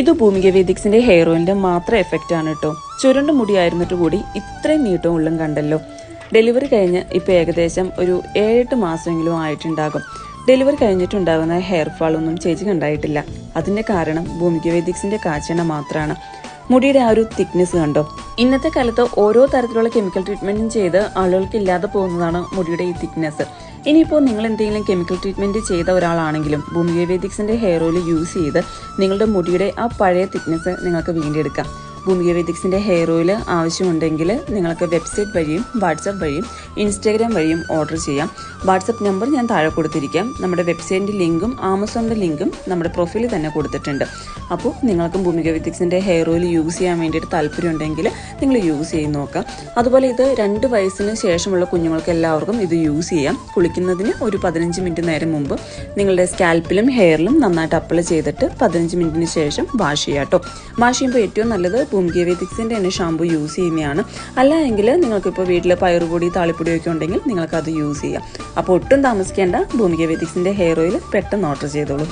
ഇത് ഭൂമിക വേദിക്സിന്റെ ഹെയർ ഓയിലിന്റെ മാത്രം എഫക്റ്റ് ആണ് കേട്ടോ ചുരുണ്ട മുടിയായിരുന്നിട്ട് കൂടി ഇത്രയും നീട്ടവും ഉള്ളും കണ്ടല്ലോ. ഡെലിവറി കഴിഞ്ഞ് ഇപ്പൊ ഏകദേശം ഒരു ഏഴെട്ട് മാസമെങ്കിലും ആയിട്ടുണ്ടാകും. ഡെലിവറി കഴിഞ്ഞിട്ടുണ്ടാകുന്ന ഹെയർ ഫാൾ ഒന്നും ചേച്ചി കണ്ടായിട്ടില്ല. അതിന്റെ കാരണം ഭൂമിക വേദിക്സിന്റെ കാച്ചെണ്ണ മാത്രമാണ് മുടിയുടെ ആ ഒരു തിക്നെസ് കണ്ടോ? ഇന്നത്തെ കാലത്ത് ഓരോ തരത്തിലുള്ള കെമിക്കൽ ട്രീറ്റ്മെന്റും ചെയ്ത് ആളുകൾക്ക് ഇല്ലാതെ പോകുന്നതാണ് മുടിയുടെ ഈ തിക്നെസ് ഇനിയിപ്പോൾ നിങ്ങൾ എന്തെങ്കിലും കെമിക്കൽ ട്രീറ്റ്മെന്റ് ചെയ്ത ഒരാളാണെങ്കിലും ഭൂമിക ഹെയർ ഓയിൽ യൂസ് ചെയ്ത് നിങ്ങളുടെ മുടിയുടെ ആ പഴയ തിക്നെസ് നിങ്ങൾക്ക് വീണ്ടെടുക്കാം. ഭൂമിക ഹെയർ ഓയിൽ ആവശ്യമുണ്ടെങ്കിൽ നിങ്ങൾക്ക് വെബ്സൈറ്റ് വഴിയും വാട്സപ്പ് വഴിയും ഇൻസ്റ്റാഗ്രാം വഴിയും ഓർഡർ ചെയ്യാം. വാട്സപ്പ് നമ്പർ ഞാൻ താഴെ കൊടുത്തിരിക്കാം. നമ്മുടെ വെബ്സൈറ്റിന്റെ ലിങ്കും ആമസോണിന്റെ ലിങ്കും നമ്മുടെ പ്രൊഫൈലിൽ തന്നെ കൊടുത്തിട്ടുണ്ട്. അപ്പോൾ നിങ്ങൾക്കും ഭൂമിക വിത്തിക്സിന്റെ ഹെയർ ഓയിൽ യൂസ് ചെയ്യാൻ വേണ്ടിയിട്ട് താല്പര്യം ഉണ്ടെങ്കിൽ നിങ്ങൾ യൂസ് ചെയ്ത് നോക്കാം. അതുപോലെ ഇത് രണ്ട് വയസ്സിന് ശേഷമുള്ള കുഞ്ഞുങ്ങൾക്ക് എല്ലാവർക്കും ഇത് യൂസ് ചെയ്യാം. കുളിക്കുന്നതിന് ഒരു പതിനഞ്ച് മിനിറ്റ് നേരം മുമ്പ് നിങ്ങളുടെ സ്കാൽപ്പിലും ഹെയറിലും നന്നായിട്ട് അപ്ലൈ ചെയ്തിട്ട് പതിനഞ്ച് മിനിറ്റിന് ശേഷം വാഷ് ചെയ്യാം കേട്ടോ വാഷ് ചെയ്യുമ്പോൾ ഏറ്റവും നല്ലത് ഭൂമിക വിത്തിക്സിന്റെ തന്നെ ഷാമ്പു യൂസ് ചെയ്യുന്നതാണ് അല്ല എങ്കിൽ നിങ്ങൾക്കിപ്പോൾ വീട്ടിൽ പയറുപൊടി താളിപ്പൊടിയൊക്കെ ഉണ്ടെങ്കിൽ നിങ്ങൾക്കത് യൂസ് ചെയ്യാം. അപ്പോൾ ഒട്ടും താമസിക്കേണ്ട ഭൂമിക വിത്തിക്സിന്റെ ഹെയർ ഓയിൽ പെട്ടെന്ന് ഓർഡർ ചെയ്തോളൂ.